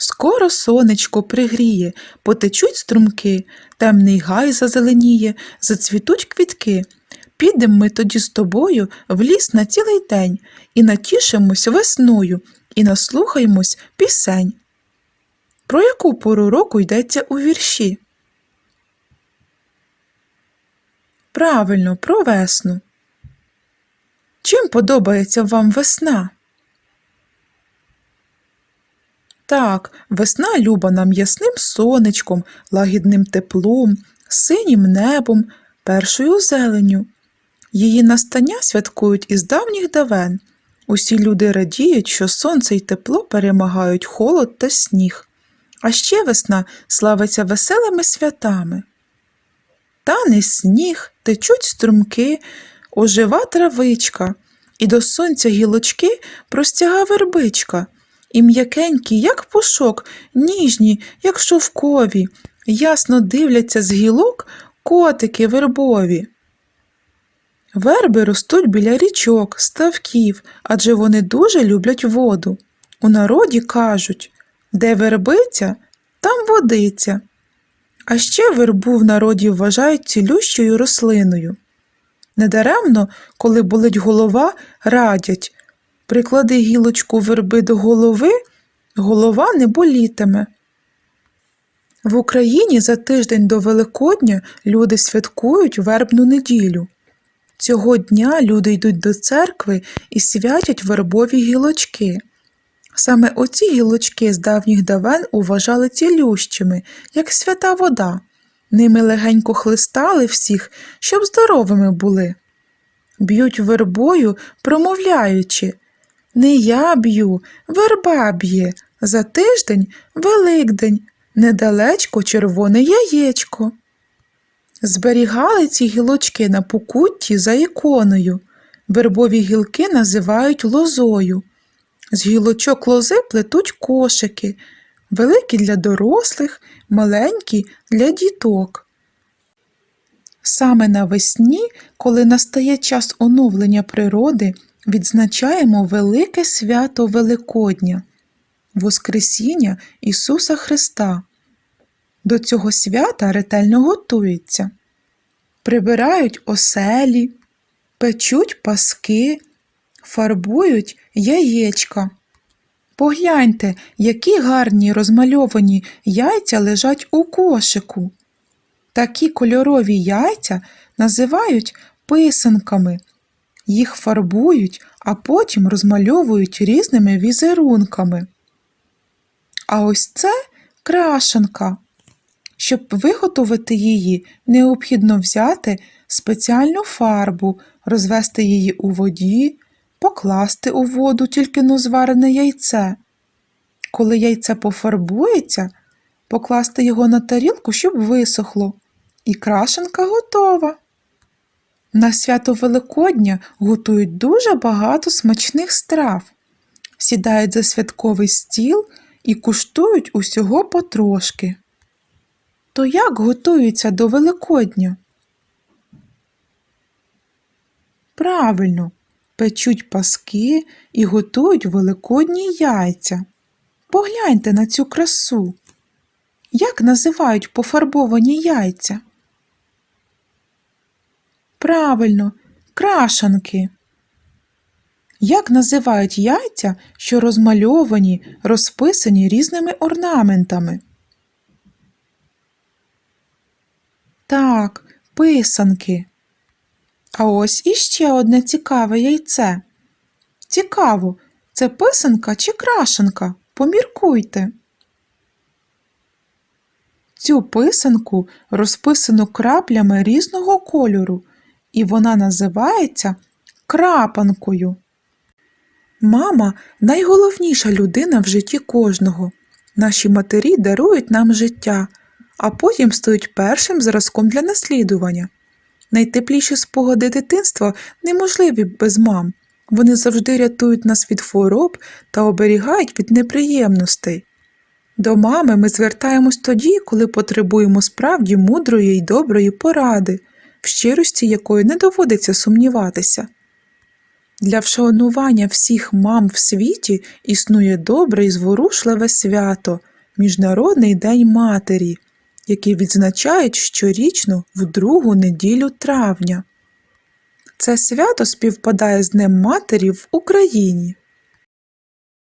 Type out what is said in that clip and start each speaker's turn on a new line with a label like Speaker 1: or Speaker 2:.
Speaker 1: Скоро сонечко пригріє, потечуть струмки, темний гай зазеленіє, зацвітуть квітки. Підемо ми тоді з тобою в ліс на цілий день і натішимось весною, і наслухаємось пісень. Про яку пору року йдеться у вірші? Правильно, про весну. Чим подобається вам весна? Так, весна люба нам ясним сонечком, лагідним теплом, синім небом, першою зеленню. Її настання святкують із давніх давен. Усі люди радіють, що сонце й тепло перемагають холод та сніг. А ще весна славиться веселими святами. Тане сніг, течуть струмки, ожива травичка, і до сонця гілочки простяга вербичка, і м'якенькі, як пушок, ніжні, як шовкові, ясно дивляться з гілок котики вербові. Верби ростуть біля річок, ставків, адже вони дуже люблять воду. У народі кажуть, де вербиця, там водиця. А ще вербу в народі вважають цілющою рослиною. Недаремно, коли болить голова, радять приклади гілочку верби до голови, голова не болітиме. В Україні за тиждень до Великодня люди святкують вербну неділю. Цього дня люди йдуть до церкви і святять вербові гілочки. Саме оці гілочки з давніх давен уважали цілющими, як свята вода. Ними легенько хлистали всіх, щоб здоровими були. Б'ють вербою, промовляючи Не я б'ю, верба б'є, за тиждень Великдень, недалечко червоне яєчко. Зберігали ці гілочки на покутті за іконою. Вербові гілки називають лозою. З гілочок лози плетуть кошики, великі для дорослих, маленькі для діток. Саме навесні, коли настає час оновлення природи, відзначаємо велике свято Великодня, Воскресіння Ісуса Христа. До цього свята ретельно готуються, прибирають оселі, печуть паски, фарбують яєчка. Погляньте, які гарні розмальовані яйця лежать у кошику. Такі кольорові яйця називають писанками. Їх фарбують, а потім розмальовують різними візерунками. А ось це крашенка. Щоб виготовити її, необхідно взяти спеціальну фарбу, розвести її у воді, покласти у воду тільки но зварене яйце. Коли яйце пофарбується, покласти його на тарілку, щоб висохло, і крашенка готова. На свято Великодня готують дуже багато смачних страв, сідають за святковий стіл і куштують усього потрошки. То як готуються до Великодня? Правильно, печуть паски і готують великодні яйця. Погляньте на цю красу. Як називають пофарбовані яйця? Правильно, крашанки. Як називають яйця, що розмальовані, розписані різними орнаментами? Так, писанки. А ось іще одне цікаве яйце. Цікаво, це писанка чи крашенка? Поміркуйте. Цю писанку розписано краплями різного кольору, і вона називається крапанкою. Мама найголовніша людина в житті кожного. Наші матері дарують нам життя, а потім стають першим зразком для наслідування. Найтепліші спогади дитинства неможливі без мам. Вони завжди рятують нас від хвороб та оберігають від неприємностей. До мами ми звертаємось тоді, коли потребуємо справді мудрої й доброї поради, в щирості якої не доводиться сумніватися. Для вшанування всіх мам в світі існує добре і зворушливе свято Міжнародний день матері, який відзначають щорічно в другу неділю травня. Це свято співпадає з Днем матері в Україні.